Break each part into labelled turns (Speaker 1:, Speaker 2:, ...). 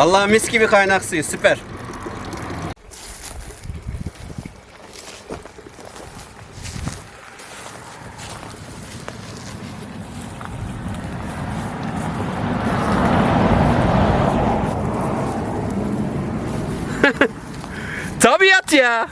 Speaker 1: Vallahi mis gibi kaynak suyu süper. Tabiat ya.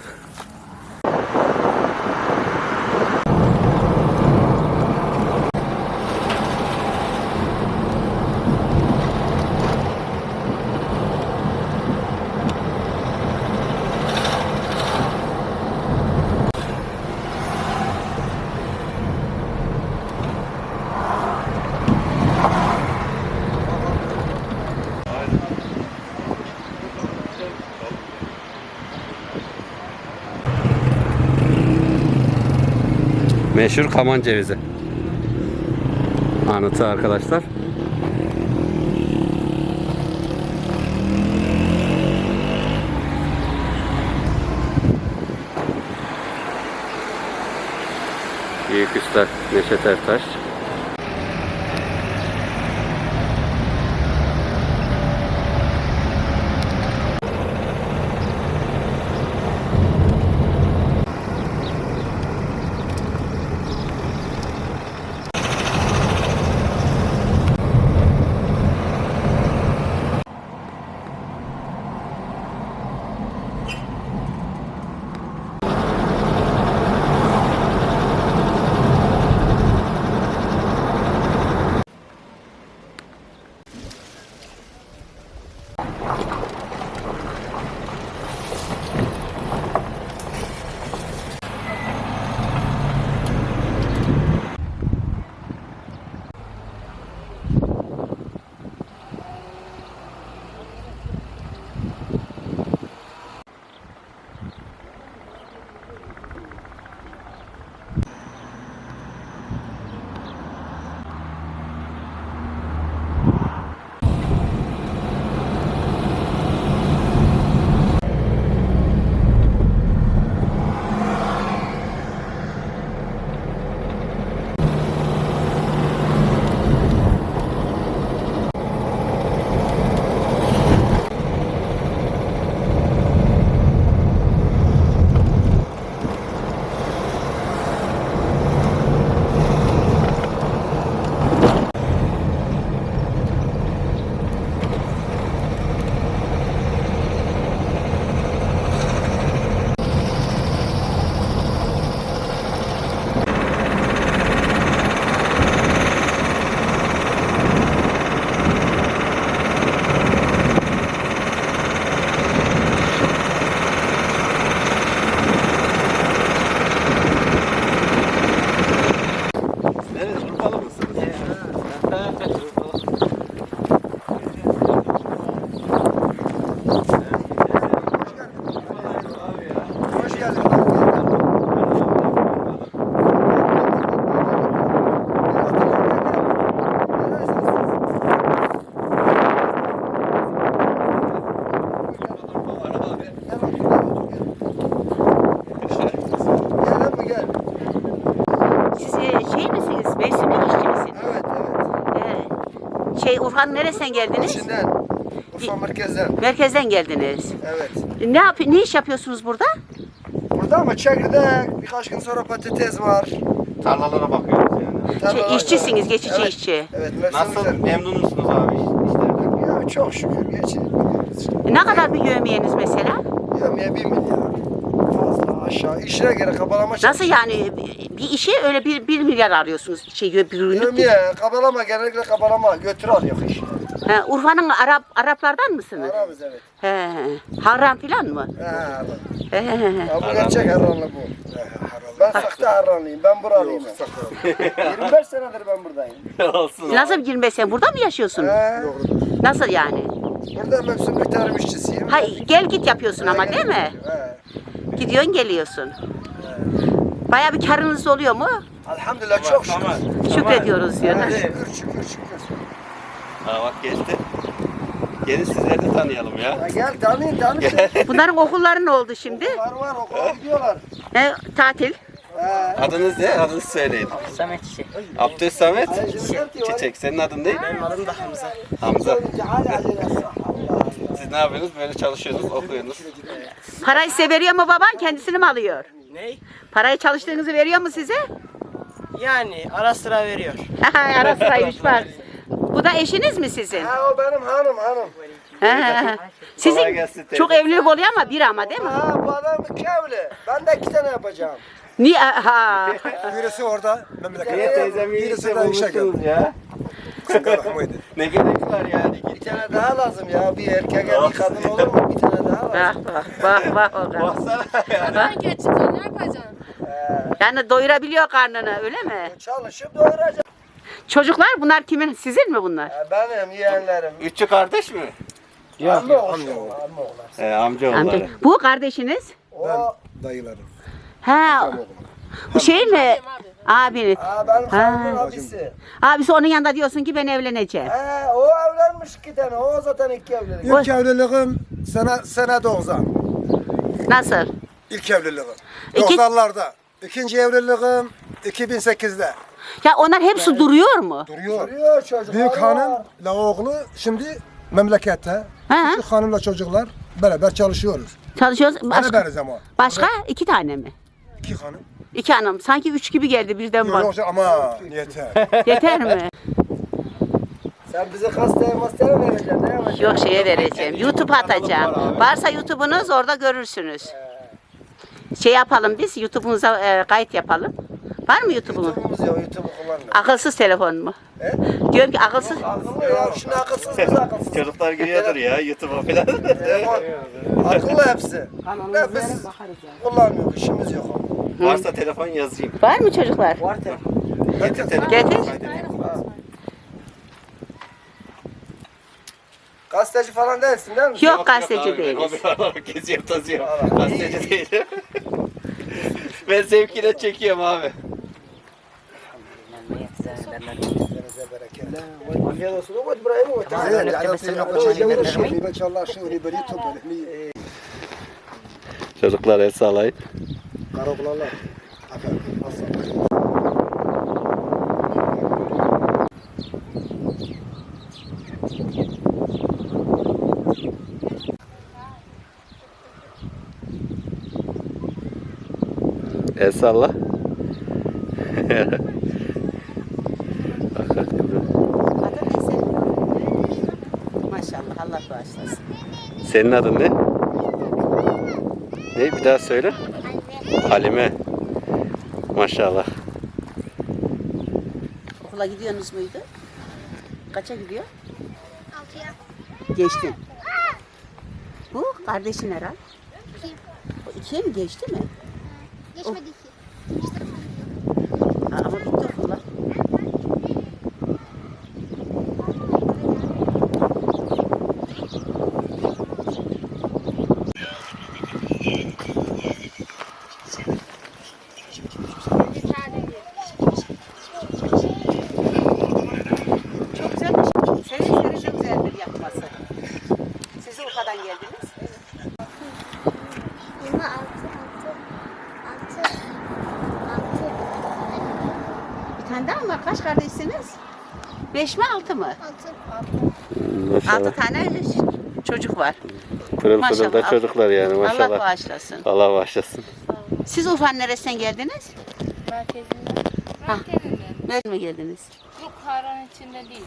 Speaker 1: Meşhur kaman cevizi. Anıtı arkadaşlar. Büyük Usta Neşet Ertaş.
Speaker 2: Urfa'nın neresinden geldiniz?
Speaker 3: İçinden. Urfa merkezden.
Speaker 2: Merkezden geldiniz.
Speaker 3: Evet.
Speaker 2: Ne yap ne iş yapıyorsunuz burada?
Speaker 3: Burada ama çekirdek birkaç gün sonra patates var.
Speaker 1: Tarlalara bakıyoruz yani.
Speaker 3: Tarlalar
Speaker 2: Şey, işçisiniz,
Speaker 3: var.
Speaker 2: geçici
Speaker 3: evet.
Speaker 2: işçi.
Speaker 3: Evet mevsim
Speaker 1: Nasıl
Speaker 3: güzel.
Speaker 1: memnun musunuz abi iş- işlerden?
Speaker 3: Ya çok şükür işte.
Speaker 2: Ne kadar bir yövmiyeniz mesela?
Speaker 3: Yemeğe bir milyar. Aşağı. İşine göre kabalama
Speaker 2: Nasıl yani bir işe öyle bir, bir milyar arıyorsunuz şey bir ürünlük.
Speaker 3: Yemeğe kabalama genellikle kabalama götür al yok iş.
Speaker 2: He, Urfa'nın Arap Araplardan mısınız?
Speaker 3: Arabız evet.
Speaker 2: He. Harran filan mı?
Speaker 3: Ha,
Speaker 2: He, he, he.
Speaker 3: Ya bu gerçek Harranlı bu. Ben sahte Harranlıyım. Ben buralıyım. 25 senedir ben buradayım.
Speaker 1: Olsun
Speaker 2: Nasıl 25 sene burada mı yaşıyorsunuz?
Speaker 3: He,
Speaker 2: Nasıl yani?
Speaker 3: burada mevsimlik tarım işçisiyim.
Speaker 2: Hay gel git yapıyorsun ama değil mi?
Speaker 3: He.
Speaker 2: Gidiyorsun geliyorsun. Baya bir karınız oluyor mu?
Speaker 3: Elhamdülillah çok şükür.
Speaker 2: Şükrediyoruz diyor.
Speaker 1: Hadi.
Speaker 3: Şükür şükür şükür.
Speaker 1: Ha bak geçti. Gelin sizleri de tanıyalım ya.
Speaker 3: Ya gel tanıyın tanıyın.
Speaker 2: Bunların okulları ne oldu şimdi?
Speaker 3: Var var okula gidiyorlar.
Speaker 2: He, tatil.
Speaker 1: Adınız ne? Adınızı söyleyin.
Speaker 4: Samet Çiçek.
Speaker 1: Abdüs Samet.
Speaker 3: Çiçek.
Speaker 1: Çiçek. Senin adın ne?
Speaker 4: Benim adım da Hamza.
Speaker 1: Hamza. Siz ne yapıyorsunuz? Böyle çalışıyorsunuz, okuyorsunuz.
Speaker 2: Parayı size veriyor mu baban? Kendisini mi alıyor?
Speaker 4: Ne?
Speaker 2: Parayı çalıştığınızı veriyor mu size?
Speaker 4: Yani ara sıra veriyor.
Speaker 2: Ara sıraymış var. Bu da eşiniz mi sizin?
Speaker 3: Ha o benim hanım hanım.
Speaker 2: Sizin
Speaker 1: gelsin
Speaker 2: çok evlilik oluyor ama bir ama değil mi?
Speaker 3: Ha bu adam iki evli. Ben de iki tane yapacağım.
Speaker 2: Niye? Ha.
Speaker 5: Birisi orada. Ben
Speaker 1: bir dakika. Teyzem
Speaker 5: iyi
Speaker 1: Birisi
Speaker 5: de işe geldi.
Speaker 1: ya?
Speaker 5: Kara, buydu.
Speaker 1: Ne gerek var yani?
Speaker 3: Bir tane daha lazım ya. Bir erkek bir kadın olur mu? Bir tane daha lazım.
Speaker 2: Bak bak bak bak Olga.
Speaker 1: Baksana yani.
Speaker 6: Ben geçtim ne yapacaksın?
Speaker 2: Yani doyurabiliyor karnını öyle mi?
Speaker 3: Çalışıp doyuracağım.
Speaker 2: Çocuklar bunlar kimin? Sizin mi bunlar?
Speaker 3: Ha, benim yeğenlerim.
Speaker 1: Üçü kardeş mi?
Speaker 3: Amma oğlu. Amma oğlu.
Speaker 1: He, amca
Speaker 2: Amca. Bu kardeşiniz?
Speaker 3: O
Speaker 5: Dayılarım.
Speaker 2: Ha. Bu şey mi? Abiniz.
Speaker 3: ha, benim
Speaker 2: Ha.
Speaker 3: abisi.
Speaker 2: Abisi onun yanında diyorsun ki ben evleneceğim.
Speaker 3: He, o evlenmiş iki tane. O zaten iki evlilik.
Speaker 5: İlk evliliğim sene, sene 90.
Speaker 2: Nasıl?
Speaker 5: İlk evliliğim.
Speaker 2: İki-
Speaker 5: 90'larda. İkinci evliliğim 2008'de.
Speaker 2: Ya onlar hepsi duruyor mu?
Speaker 5: Duruyor.
Speaker 3: Duruyor çocuk.
Speaker 5: Büyük hanımla oğlu şimdi memlekette.
Speaker 2: Ha?
Speaker 5: Küçük hanımla çocuklar beraber çalışıyoruz.
Speaker 2: Çalışıyoruz. Başka,
Speaker 5: Beraberiz ama.
Speaker 2: başka iki tane mi?
Speaker 5: İki hanım.
Speaker 2: İki hanım. Sanki üç gibi geldi birden bak.
Speaker 5: Yoksa ama yeter.
Speaker 2: Yeter mi?
Speaker 3: Sen bizi hastaya hastaya vereceksin. Ne yapacaksın?
Speaker 2: Yok şeye vereceğim. YouTube atacağım. Varsa YouTube'unuz orada görürsünüz. Şey yapalım biz YouTube'umuza e, kayıt yapalım. Var mı YouTube'umuz?
Speaker 3: YouTube'umuz yok. YouTube'u kullanmıyor.
Speaker 2: Akılsız telefon mu?
Speaker 3: He?
Speaker 2: Diyorum ki akılsız.
Speaker 3: Akıllı ya. Şunu akılsız biz akılsız.
Speaker 1: Çocuklar giriyordur ya YouTube'a falan.
Speaker 3: Telefon. Akıllı hepsi. Ne biz kullanmıyoruz. işimiz yok.
Speaker 1: Varsa telefon yazayım.
Speaker 2: Var mı çocuklar?
Speaker 1: Getir telefonu.
Speaker 2: Getir.
Speaker 1: kaydedeyim.
Speaker 3: Gazeteci falan değilsin değil mi?
Speaker 2: Yok gazeteci
Speaker 1: abi,
Speaker 2: değiliz.
Speaker 1: ben hobi Geziyorum tozuyorum. Gazeteci değilim. ben zevkine çekiyorum abi.
Speaker 3: Afiyet olsun. O buraya mı?
Speaker 1: Çocuklar el salla.
Speaker 2: Maşallah Allah bağışlasın.
Speaker 1: Senin adın ne? Ne? Bir daha söyle. Halime. Maşallah.
Speaker 2: Okula gidiyorsunuz muydu? Kaça gidiyor?
Speaker 6: Altıya.
Speaker 2: Geçti. Bu kardeşin herhal. İkiye mi geçti mi?
Speaker 6: Geçmedi ki. İkinci tarafa gidiyor.
Speaker 2: Ha, Ama bitti okula.
Speaker 6: Bir tane diyor.
Speaker 2: Çok güzelmiş. Senin işleri çok güzeldir yapması. Siz Urfa'dan geldiniz.
Speaker 6: Yirmi altı, altı, altı, altı,
Speaker 2: Bir tane daha mı var? Kaç kardeşsiniz? Beş mi altı mı?
Speaker 6: altı.
Speaker 1: Maşallah.
Speaker 2: Altı tane çocuk var.
Speaker 1: Pırıl pırıl da
Speaker 2: Maşallah.
Speaker 1: çocuklar yani
Speaker 2: Allah
Speaker 1: maşallah.
Speaker 2: bağışlasın.
Speaker 1: Allah bağışlasın.
Speaker 2: Siz Urfa'nın neresinden geldiniz?
Speaker 7: Merkezinden.
Speaker 2: Nereden mi geldiniz?
Speaker 7: Yok Harran içinde değiliz.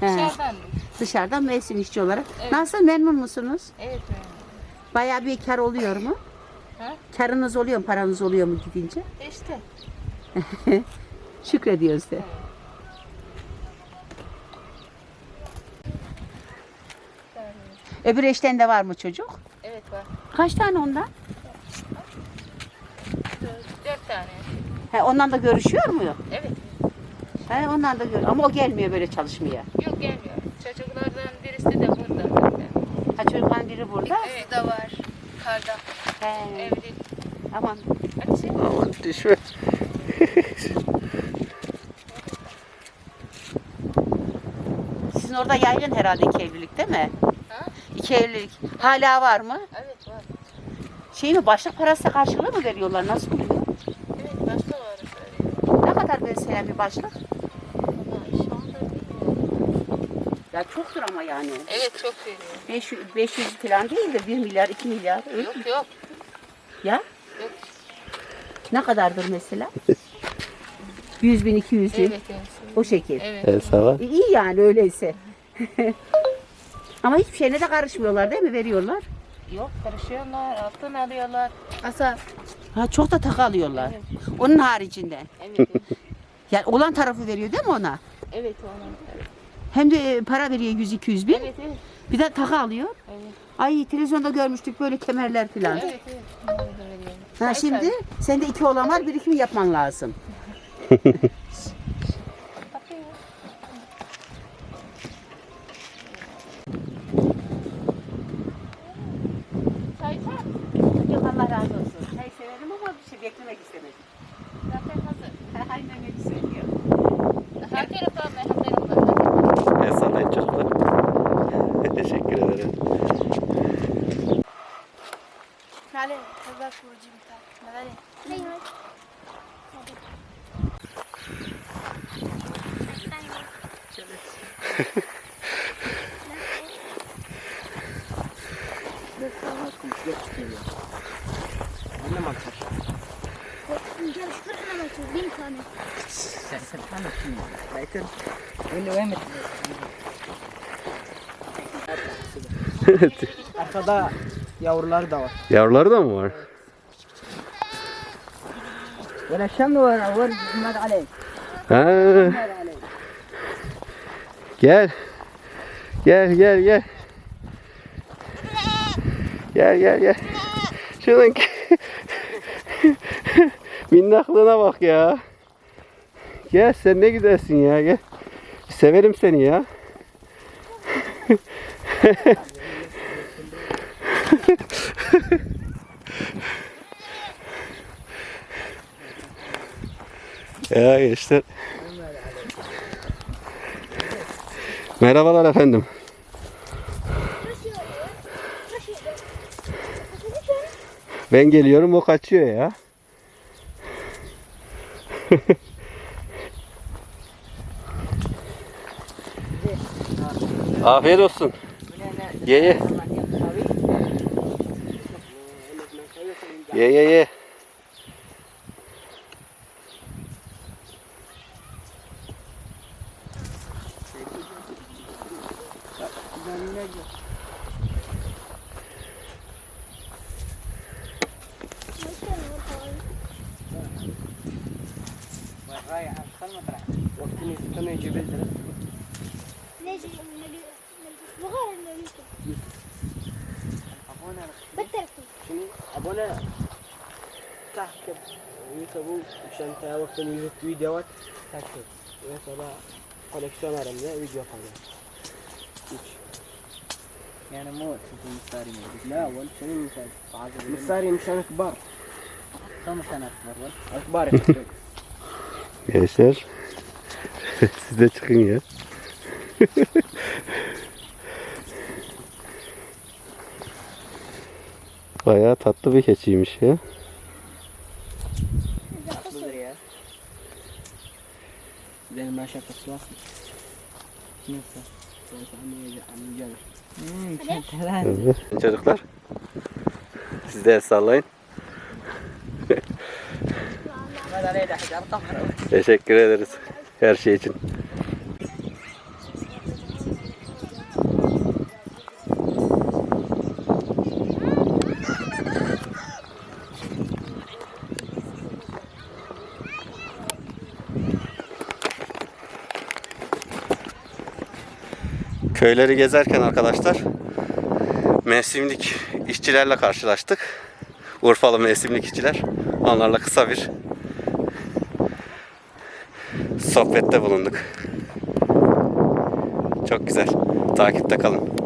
Speaker 2: He.
Speaker 7: Dışarıdan.
Speaker 2: Dışarıdan mevsim işçi olarak.
Speaker 7: Evet.
Speaker 2: Nasıl memnun musunuz?
Speaker 7: Evet memnun.
Speaker 2: Bayağı bir kar oluyor mu?
Speaker 7: Ha?
Speaker 2: Karınız oluyor mu, paranız oluyor mu gidince?
Speaker 7: İşte.
Speaker 2: Şükrediyoruz de. Öbür eşten de var mı çocuk?
Speaker 7: Evet var.
Speaker 2: Kaç tane ondan?
Speaker 7: Dört, dört tane.
Speaker 2: He, ondan da görüşüyor mu?
Speaker 7: Evet.
Speaker 2: He, ondan da gör. Ama o gelmiyor böyle çalışmaya.
Speaker 7: Yok gelmiyor. Çocuklardan birisi de burada.
Speaker 2: Ha çocukların biri burada.
Speaker 7: Evet. da var. Karda.
Speaker 2: He,
Speaker 7: Evli.
Speaker 2: aman.
Speaker 7: Hadi şey.
Speaker 1: Aman düşme.
Speaker 2: Sizin orada yaygın herhalde iki evlilik değil mi? İki evlilik. Hala var mı?
Speaker 7: Evet var.
Speaker 2: Şey mi başlık parası karşılığı mı veriyorlar? Nasıl oluyor?
Speaker 7: Evet başka var böyle.
Speaker 2: Ne kadar mesela bir başlık?
Speaker 7: Ama şu anda bilmiyorum.
Speaker 2: Ya çoktur ama yani.
Speaker 7: Evet çok veriyor.
Speaker 2: 500, 500 falan değil de 1 milyar, 2 milyar. Öyle mi?
Speaker 7: Yok yok.
Speaker 2: Ya?
Speaker 7: Yok.
Speaker 2: Ne kadardır mesela? 100 bin, 200 bin.
Speaker 7: Evet evet.
Speaker 2: O şekil.
Speaker 7: Evet.
Speaker 1: Salla.
Speaker 2: E, iyi yani öyleyse. Ama hiçbir şeyine de karışmıyorlar değil mi? Veriyorlar.
Speaker 7: Yok karışıyorlar. Altın alıyorlar.
Speaker 6: Asa.
Speaker 2: Ha çok da takı alıyorlar. Onun haricinde.
Speaker 7: Evet evet.
Speaker 2: Yani olan tarafı veriyor değil mi ona?
Speaker 7: evet. Evet
Speaker 2: Hem de e, para veriyor 100-200 bin.
Speaker 7: evet. evet.
Speaker 2: Bir de takı alıyor.
Speaker 7: Evet.
Speaker 2: Ay televizyonda görmüştük böyle kemerler falan.
Speaker 7: Evet evet.
Speaker 2: Ha şimdi sende iki olan var birikim yapman lazım.
Speaker 7: Çay çay.
Speaker 2: Yok Allah razı olsun. Çay severim ama bir şey beklemek istemedim.
Speaker 7: Zaten hazır.
Speaker 2: Aynen öyle söylüyor.
Speaker 7: Her taraftan mehmetlerim var.
Speaker 1: El sallayın çocuklar. Teşekkür ederim.
Speaker 6: Vale, kadar kurucu bir tane. Vale. Ne var? Gel şu kırkına bakıyor. Bin tane.
Speaker 4: Arkada yavruları da var.
Speaker 1: Yavruları da mı var?
Speaker 4: Böyle şem var. Var Mehmet Ali.
Speaker 1: Ha. Gel. Gel gel gel. Gel gel gel. Şunun minnaklığına bak ya. Gel sen ne güzelsin ya gel. Severim seni ya. Ya gençler. Merhabalar efendim. Ben geliyorum o kaçıyor ya. Afiyet olsun. Ye ye. Ye ye ye.
Speaker 4: Vaktini tutamıyor cebeldir.
Speaker 6: ليش وغير اللي بالترتيب
Speaker 4: Şimdi abone takip YouTube'u عشان وقت يجيك فيديوهات takip. Mesela koleksiyon aramda video yapacağım. Hiç. يعني مو تشوفوا مستاري موجود لا اول شنو المثال؟ مستاري مشان كبار كم مشان اكبر اكبر
Speaker 1: Gençler. Siz de çıkın ya. Bayağı tatlı bir keçiymiş ya.
Speaker 4: Tatlıdır ya. Benim ben şakası var. Neyse.
Speaker 1: Hmm, Çocuklar siz de sallayın. Teşekkür ederiz her şey için. Köyleri gezerken arkadaşlar mevsimlik işçilerle karşılaştık. Urfalı mevsimlik işçiler. Onlarla kısa bir sohbette bulunduk. Çok güzel. Takipte kalın.